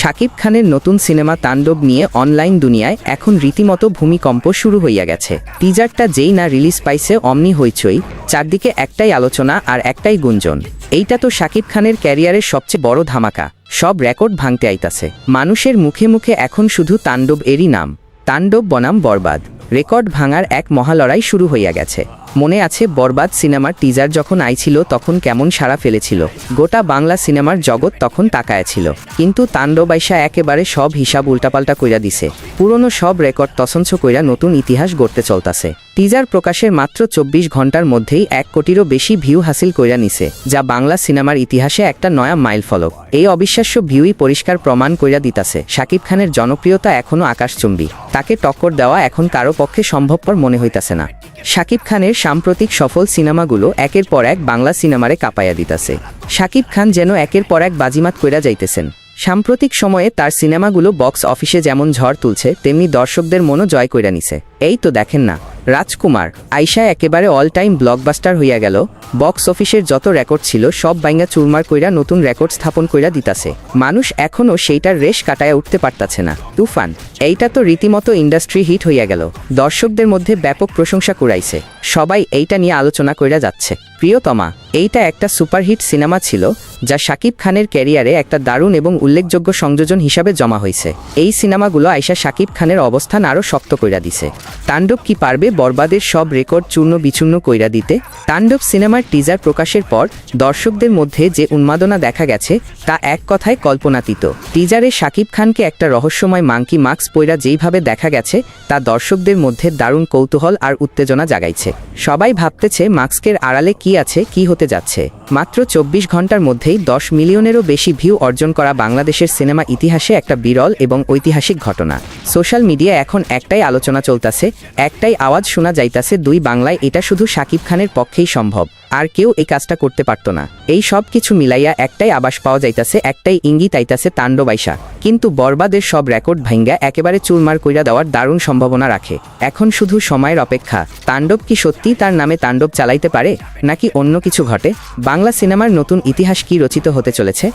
শাকিব খানের নতুন সিনেমা তাণ্ডব নিয়ে অনলাইন দুনিয়ায় এখন রীতিমতো ভূমিকম্প শুরু হইয়া গেছে। টিজারটা যেই না রিলিজ পাইছে অমনি হইচই, চারদিকে একটাই আলোচনা আর একটাই গুঞ্জন। এইটা তো শাকিব খানের ক্যারিয়ারের সবচেয়ে বড় ধামাকা। সব রেকর্ড ভাঙতে আইতাছে। মানুষের মুখে মুখে এখন শুধু তাণ্ডব এরই নাম। তাণ্ডব বনাম বরবাদ। রেকর্ড ভাঙার এক মহালড়াই শুরু হইয়া গেছে। মনে আছে বরবাদ সিনেমার টিজার যখন আইছিল তখন কেমন সাড়া ফেলেছিল। গোটা বাংলা সিনেমার জগৎ তখন তাকায়াছিল কিন্তু তাণ্ডবাইশা একেবারে সব হিসাব উল্টাপাল্টা কইরা দিছে। পুরনো সব রেকর্ড তসঞ্চ কইরা নতুন ইতিহাস গড়তে চলতাছে। টিজার প্রকাশের মাত্র চব্বিশ ঘণ্টার মধ্যেই এক কোটিরও বেশি ভিউ হাসিল কইরা নিছে, যা বাংলা সিনেমার ইতিহাসে একটা নয়া মাইল ফলক। এই অবিশ্বাস্য ভিউই পরিষ্কার প্রমাণ কইরা দিতাছে। শাকিব খানের জনপ্রিয়তা এখনও আকাশচুম্বী। তাকে টক্কর দেওয়া এখন কারও পক্ষে সম্ভবপর মনে হইতাছে না। শাকিব খানের সাম্প্রতিক সফল সিনেমাগুলো একের পর এক বাংলা সিনেমারে কাঁপাইয়া দিতাছে। শাকিব খান যেন একের পর এক বাজিমাত কইরা যাইতেছেন। সাম্প্রতিক সময়ে তার সিনেমাগুলো বক্স অফিসে যেমন ঝড় তুলছে, তেমনি দর্শকদের মনও জয় কইরা নিছে। এই তো দেখেন না রাজকুমার আইসা একেবারে অল টাইম ব্লকবাস্টার হইয়া গেল। বক্স অফিসের যত রেকর্ড ছিল, সব বাইঙ্গা চুরমার কইরা নতুন রেকর্ড স্থাপন কইরা দিতাছে। মানুষ এখনও সেইটার রেশ কাটায় উঠতে পারতাছে না। তুফান, এইটা তো রীতিমতো ইন্ডাস্ট্রি হিট হইয়া গেল। দর্শকদের মধ্যে ব্যাপক প্রশংসা কুড়াইছে। সবাই এইটা নিয়ে আলোচনা কইরা যাচ্ছে। প্রিয়তমা, এইটা একটা সুপারহিট সিনেমা ছিল, যা শাকিব খানের ক্যারিয়ারে একটা দারুণ এবং উল্লেখযোগ্য সংযোজন হিসাবে জমা হয়েছে। এই সিনেমাগুলো আইসা শাকিব খানের অবস্থান আরও শক্ত কইরা দিছে। তাণ্ডব কি পারবে বরবাদের সব রেকর্ড চূর্ণ বিচূর্ণ কইরা দিতে? তাণ্ডব সিনেমার টিজার প্রকাশের পর দর্শকদের মধ্যে যে উন্মাদনা দেখা গেছে, তা এক কথায় কল্পনাতীত। টিজারে শাকিব খানকে একটা রহস্যময় মাংকি মাস্ক পইরা যেইভাবে দেখা গেছে, তা দর্শকদের মধ্যে দারুণ কৌতূহল আর উত্তেজনা জাগাইছে। সবাই ভাবতেছে মাস্কের আড়ালে কি আছে, কি হতে যাচ্ছে? মাত্র চব্বিশ ঘণ্টার মধ্যেই দশ মিলিয়নেরও বেশি ভিউ অর্জন করা বাংলাদেশের সিনেমা ইতিহাসে একটা বিরল এবং ঐতিহাসিক ঘটনা। সোশ্যাল মিডিয়া এখন একটাই আলোচনা চলতাছে, একটাই আওয়াজ শোনা যাইতাছে দুই বাংলায়, এটা শুধু শাকিব খানের পক্ষেই সম্ভব, আর কেউ এই কাজটা করতে পারতো না। এই সব কিছু মিলাইয়া একটাই আবাস পাওয়া যাইতাছে, একটাই ইঙ্গিত আইতাছে তাণ্ডবাইশা কিন্তু বরবাদের সব রেকর্ড ভাঙ্গা একেবারে চুরমার কইরা দেওয়ার দারুণ সম্ভাবনা রাখে। এখন শুধু সময়ের অপেক্ষা। তাণ্ডব কি সত্যি তার নামে তাণ্ডব চালাইতে পারে, নাকি অন্য কিছু ঘটে? বাংলা সিনেমার নতুন ইতিহাস কি রচিত হতে চলেছে?